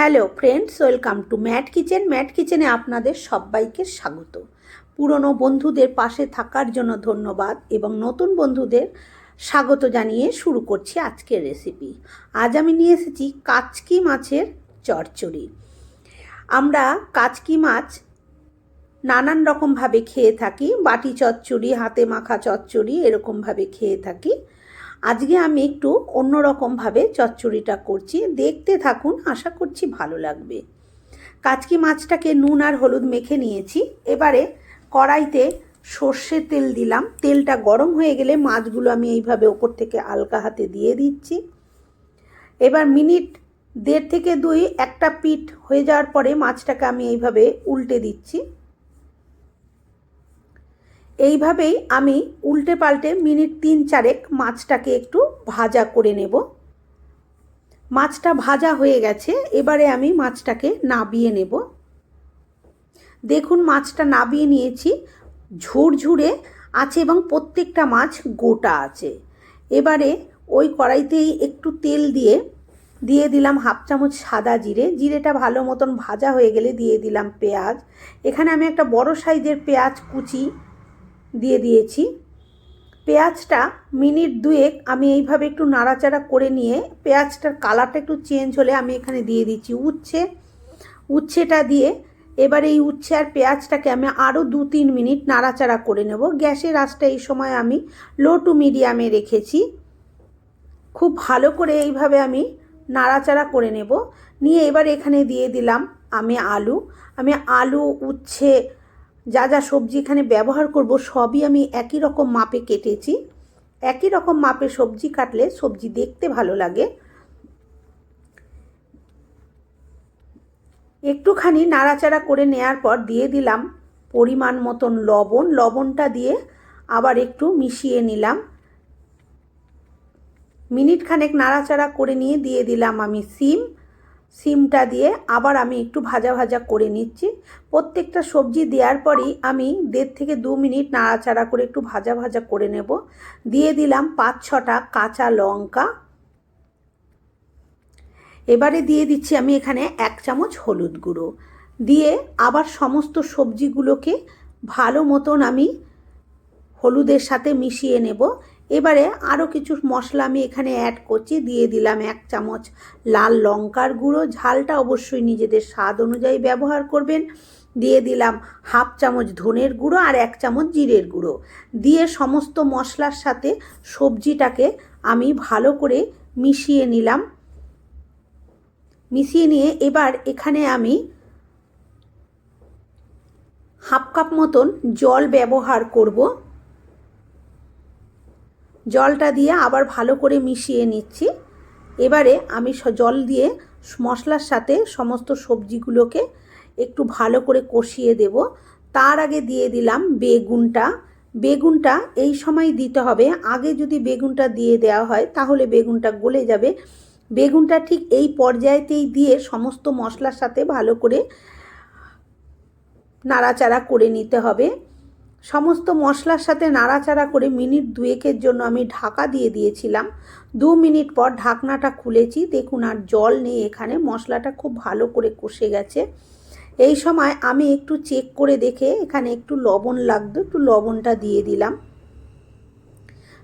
Hello friends, welcome to Matt kitchen. Matt কিচেনে আপনাদের সবাইকে স্বাগত। পুরনো বন্ধুদের পাশে থাকার জন্য ধন্যবাদ এবং নতুন বন্ধুদের স্বাগত জানিয়ে শুরু করছি আজকের রেসিপি আজ আমি নিয়ে এসেছি কাচকি মাছের চচ্চড়ি। আমরা কাচকি মাছ নানান রকমভাবে খেয়ে থাকি, বাটি চচ্চড়ি, হাতে মাখা চচ্চড়ি এরকমভাবে খেয়ে থাকি। আজকে আমি একটু অন্যরকমভাবে চচ্চড়িটা করছি। দেখতে থাকুন, আশা করছি ভালো লাগবে। কাচকি মাছটাকে নুন আর হলুদ মেখে নিয়েছি। এবারে কড়াইতে সর্ষের তেল দিলাম। তেলটা গরম হয়ে গেলে মাছগুলো আমি এইভাবে ওপর থেকে আলকা হাতে দিয়ে দিচ্ছি। এবার মিনিট দেড় থেকে দুই একটা পিঠ হয়ে যাওয়ার পরে মাছটাকে আমি এইভাবে উল্টে দিচ্ছি। এইভাবেই আমি উল্টে পাল্টে মিনিট তিন চারেক মাছটাকে একটু ভাজা করে নেব। মাছটা ভাজা হয়ে গেছে, এবারে আমি মাছটাকে নাবিয়ে নেব। দেখুন, মাছটা নাবিয়ে নিয়েছি। ঝুরঝুরে আছে এবং প্রত্যেকটা মাছ গোটা আছে। এবারে ওই কড়াইতেই একটু তেল দিয়ে দিয়ে দিলাম হাফ চামচ সাদা জিরে। জিরেটা ভালো মতন ভাজা হয়ে গেলে দিয়ে দিলাম পেঁয়াজ। এখানে আমি একটা বড় সাইজের পেঁয়াজ কুচি দিয়ে দিয়েছি। পেঁয়াজটা মিনিট দুয়েক আমি এইভাবে একটু নাড়াচাড়া করে নিয়ে পেঁয়াজটার কালারটা একটু চেঞ্জ হলে আমি এখানে দিয়ে দিচ্ছি উচ্ছে। উচ্ছেটা দিয়ে এবার এই উচ্ছে আর পেঁয়াজটাকে আমি আরও দু তিন মিনিট নাড়াচাড়া করে নেব। গ্যাসের আঁচটা এই সময় আমি লো টু মিডিয়ামে রেখেছি। খুব ভালো করে এইভাবে আমি নাড়াচাড়া করে নেব। নিয়ে এবার এখানে দিয়ে দিলাম আমি আলু। আমি আলু, উচ্ছে যা যা সবজি এখানে ব্যবহার করব, সবই আমি একই রকম মাপে কেটেছি। একই রকম মাপে সবজি কাটলে সবজি দেখতে ভালো লাগে। একটুখানি নাড়াচাড়া করে নেয়ার পর দিয়ে দিলাম পরিমাণ মতন লবণ। লবণটা দিয়ে আবার একটু মিশিয়ে নিলাম। মিনিট খানেক নাড়াচাড়া করে নিয়ে দিয়ে দিলাম আমি সিম। সিমটা দিয়ে আবার আমি একটু ভাজা ভাজা করে নিচ্ছি। প্রত্যেকটা সবজি দেওয়ার পরই আমি দেড় থেকে দু মিনিট নাড়াচাড়া করে একটু ভাজা ভাজা করে নেব। দিয়ে দিলাম পাঁচ ছটা কাঁচা লঙ্কা। এবারে দিয়ে দিচ্ছি আমি এখানে এক চামচ হলুদ গুঁড়ো। দিয়ে আবার সমস্ত সবজিগুলোকে ভালো মতন আমি হলুদের সাথে মিশিয়ে নেব। এবারে আরও কিছু মশলা আমি এখানে অ্যাড করছি, দিয়ে দিলাম এক চামচ লাল লঙ্কার গুঁড়ো। ঝালটা অবশ্যই নিজেদের স্বাদ অনুযায়ী ব্যবহার করবেন। দিয়ে দিলাম হাফ চামচ ধনের গুঁড়ো আর এক চামচ জিরের গুঁড়ো। দিয়ে সমস্ত মশলার সাথে সবজিটাকে আমি ভালো করে মিশিয়ে নিলাম। মিশিয়ে নিয়ে এবার এখানে আমি হাফ কাপ মতন জল ব্যবহার করব। জলটা দিয়ে আবার ভালো করে মিশিয়ে নিচ্ছি। এবারে আমি জল দিয়ে মশলার সাথে সমস্ত সবজিগুলোকে একটু ভালো করে কষিয়ে দেব। তার আগে দিয়ে দিলাম বেগুনটা। বেগুনটা এই সময় দিতে হবে। আগে যদি বেগুনটা দিয়ে দেওয়া হয়, তাহলে বেগুনটা গলে যাবে। বেগুনটা ঠিক এই পর্যায়েতেই দিয়ে সমস্ত মশলার সাথে ভালো করে নাড়াচাড়া করে নিতে হবে। সমস্ত মশলার সাথে নাড়াচাড়া করে মিনিট দুয়েকের জন্য আমি ঢাকা দিয়ে দিয়েছিলাম। দু মিনিট পর ঢাকনাটা খুলেছি। দেখুন আর জল নেই এখানে। মশলাটা খুব ভালো করে কষে গেছে। এই সময় আমি একটু চেক করে দেখে এখানে একটু লবণ লাগতো। একটু লবণটা দিয়ে দিলাম।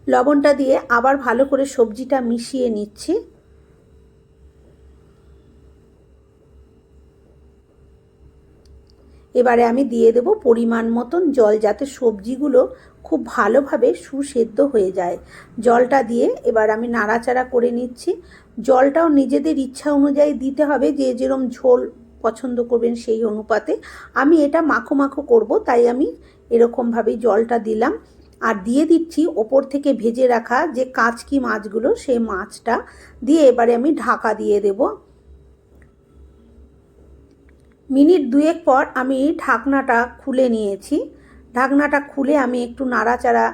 লবণটা দিয়ে আবার ভালো করে সবজিটা মিশিয়ে নিচ্ছি। এবারে আমি দিয়ে দেব পরিমাণ মতন জল যাতে সবজিগুলো খুব ভালোভাবে সুসেদ্ধ হয়ে যায়। জলটা দিয়ে এবার আমি নাড়াচাড়া করে নিচ্ছি। জলটাও নিজেদের ইচ্ছা অনুযায়ী দিতে হবে, যে যেরম ঝোল পছন্দ করবেন সেই অনুপাতে। আমি এটা মাখো মাখো করব, তাই আমি এরকমভাবেই জলটা দিলাম। আর দিয়ে দিচ্ছি ওপর থেকে ভেজে রাখা যে কাঁচকি মাছগুলো, সেই মাছটা দিয়ে এবারে আমি ঢাকা দিয়ে দেবো। মিনিট দুয়েক পর আমি ঢাকনাটা খুলে নিয়েছি। ঢাকনাটা খুলে আমি একটু নাড়াচাড়া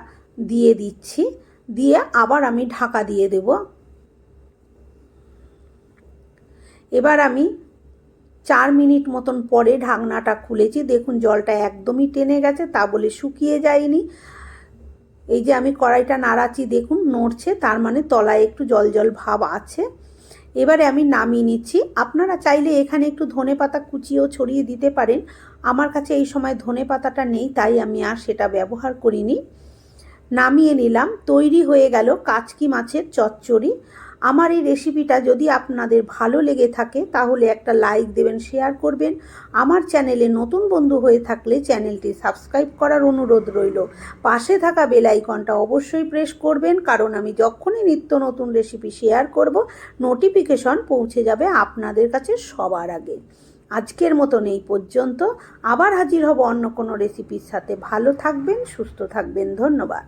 দিয়ে দিচ্ছি। দিয়ে আবার আমি ঢাকা দিয়ে দেব। এবার আমি চার মিনিট মতন পরে ঢাকনাটা খুলেছি। দেখুন, জলটা একদমই টেনে গেছে, তা বলে শুকিয়ে যায়নি। এই যে আমি কড়াইটা নাড়াচ্ছি, দেখুন নড়ছে, তার মানে তলায় একটু জল জল ভাব আছে। এবারে আমি নামিয়ে নিচ্ছি। আপনারা চাইলে এখানে একটু ধনে পাতা কুচিয়েও ছড়িয়ে দিতে পারেন। আমার কাছে এই সময় ধনে পাতাটা নেই, তাই আমি আর সেটা ব্যবহার করিনি। নামিয়ে নিলাম, তৈরি হয়ে গেল কাচকি মাছের চচ্চড়ি। আমার এই রেসিপিটা যদি আপনাদের ভালো লেগে থাকে, তাহলে একটা লাইক দেবেন শেয়ার করবেন। আমার চ্যানেলে নতুন বন্ধু হয়ে থাকলে চ্যানেলটি সাবস্ক্রাইব করার অনুরোধ রইল। পাশে থাকা বেল আইকনটা অবশ্যই প্রেস করবেন, কারণ আমি যখনই নিত্য নতুন রেসিপি শেয়ার করব নোটিফিকেশন পৌঁছে যাবে আপনাদের কাছে সবার আগে। আজকের মতন এই পর্যন্ত। আবার হাজির হব অন্য কোনো রেসিপির সাথে। ভালো থাকবেন, সুস্থ থাকবেন। ধন্যবাদ।